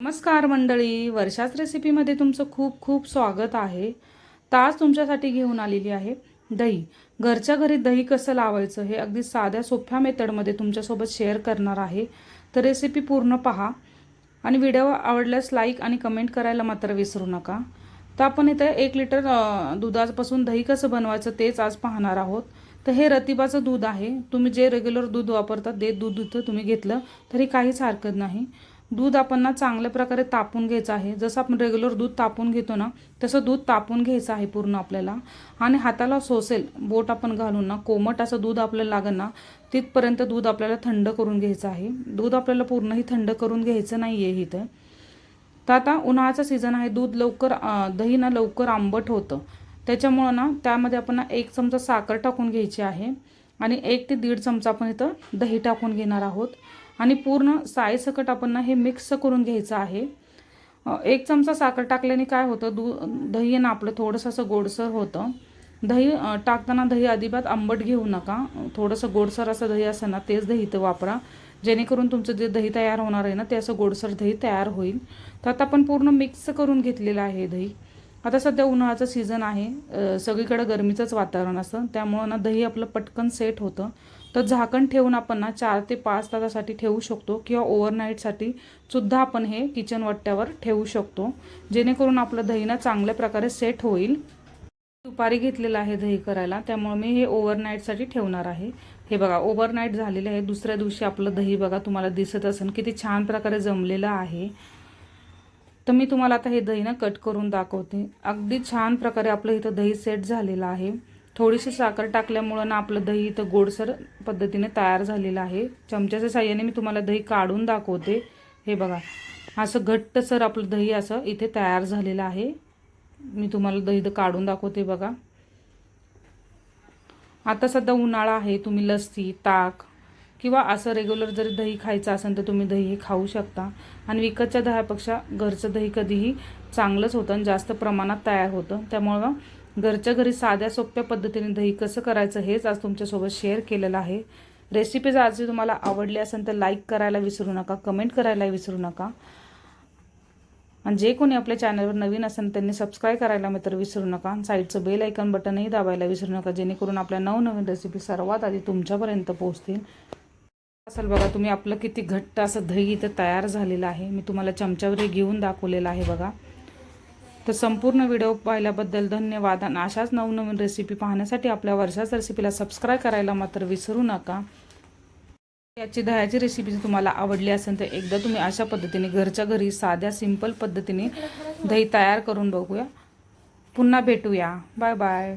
नमस्कार मंडळी वर्षाच रेसिपीमध्ये तुमचं खूप खूप स्वागत आहे. ताज तुमच्यासाठी घेऊन आलेली आहे दही. घरच्या घरी दही कसं लावायचं हे अगदी साध्या सोप्या मेथडमध्ये तुमच्यासोबत शेअर करणार आहे. तर रेसिपी पूर्ण पहा आणि व्हिडिओ आवडल्यास लाईक आणि कमेंट करायला मात्र विसरू नका. तर आपण इथे एक लिटर दुधापासून दही कसं बनवायचं तेच आज पाहणार आहोत. तर हे रतिबाचं दूध आहे. तुम्ही जे रेग्युलर दूध वापरता ते दूध इथं तुम्ही घेतलं तरी काहीच हरकत नाही. दूध आपण ना चांगल्या प्रकारे तापून घ्यायचं आहे. जसं आपण रेग्युलर दूध तापून घेतो ना तसं दूध तापून घ्यायचं आहे पूर्ण आपल्याला. आणि हाताला सोसेल बोट आपण घालून ना कोमट असं दूध आपल्याला लागेल ना तिथपर्यंत दूध आपल्याला थंड करून घ्यायचं आहे. दूध आपल्याला पूर्णही थंड करून घ्यायचं नाही आहे इथं. तर आता उन्हाळ्याचा सीझन आहे दूध लवकर दही ना लवकर आंबट होतं. त्याच्यामुळं ना त्यामध्ये आपण ना एक चमचा साखर टाकून घ्यायची आहे. आणि एक ते दीड चमचा आपण इथं दही टाकून घेणार आहोत. आणि पूर्ण सायसकट आपण ना हे मिक्स करून घ्यायचं आहे. एक चमचा साखर टाकल्याने काय होतं दू दही आहे ना आपलं थोडंसं असं गोडसर होतं. दही टाकताना दही अजिबात आंबट घेऊ नका. थोडंसं गोडसर असं दही असं ना तेच दही इथं वापरा. जेणेकरून तुमचं जे दही तयार होणार आहे ना ते असं गोडसर दही तयार होईल. तर आता आपण पूर्ण मिक्स करून घेतलेलं आहे दही. आता सध्या उन्हाळ्याचं सीझन आहे. सगळीकडं सगळीकडे गरमीचंच वातावरण असतं. त्यामुळं ना दही आपलं पटकन सेट होतं. तर झाकण ठेवून आपण ना चार ते पाच तासासाठी ठेवू शकतो किंवा ओव्हरनाईटसाठी सुद्धा आपण हे किचन वट्ट्यावर ठेवू शकतो. जेणेकरून आपलं दही ना चांगल्या प्रकारे सेट होईल. दुपारी घेतलेलं आहे दही करायला. त्यामुळे मी हे ओव्हरनाईटसाठी ठेवणार आहे. हे बघा ओव्हरनाईट झालेले आहे. दुसऱ्या दिवशी आपलं दही बघा तुम्हाला दिसत असेल. किती छान प्रकारे जमलेलं आहे. तर मी तुम्हाला आता हे दही ना कट करून दाखवते. अगदी छान प्रकारे आपलं इथं दही सेट झालेलं आहे. थोडीशी साखर टाकल्यामुळं ना आपलं दही इथं गोडसर पद्धतीने तयार झालेलं आहे. चमच्याच्या साह्याने मी तुम्हाला दही काढून दाखवते. हे बघा असं घट्टसर आपलं दही असं इथे तयार झालेलं आहे. मी तुम्हाला दही इथं काढून दाखवते बघा. आता सध्या उन्हाळा आहे तुम्ही लस्सी ताक किंवा असं रेग्युलर जरी दही खायचं असेल तर तुम्ही दही हे खाऊ शकता. आणि विकतच्या दह्यापेक्षा घरचं दही कधीही चांगलंच होतं आणि जास्त प्रमाणात तयार होतं. त्यामुळं घरच्या घरी साध्या सोप्या पद्धतीने दही कसं करायचं हेच आज तुमच्यासोबत शेअर केलेलं आहे. रेसिपी जर आज तुम्हाला आवडली असेल तर लाईक करायला विसरू नका कमेंट करायला विसरू नका. आणि जे कोणी आपल्या चॅनलवर नवीन असेल त्यांनी सबस्क्राईब करायला मात्र विसरू नका. साईडचं बेल ऐकन बटनही दाबायला विसरू नका जेणेकरून आपल्या नवनवीन रेसिपी सर्वात आधी तुमच्यापर्यंत पोहोचतील. असेल बघा तुम्ही आपलं किती घट्ट असं दही इथं तयार झालेलं आहे. मी तुम्हाला चमच्यावर घेऊन दाखवलेलं आहे बघा. तर संपूर्ण व्हिडिओ पाहिल्याबद्दल धन्यवाद. आणि अशाच नवनवीन रेसिपी पाहण्यासाठी आपल्या वर्षाच रेसिपीला सबस्क्राईब करायला मात्र विसरू नका. याची दह्याची रेसिपी जर तुम्हाला आवडली असेल तर एकदा तुम्ही अशा पद्धतीने घरच्या घरी साध्या सिंपल पद्धतीने दही तयार करून बघूया. पुन्हा भेटूया. Bye bye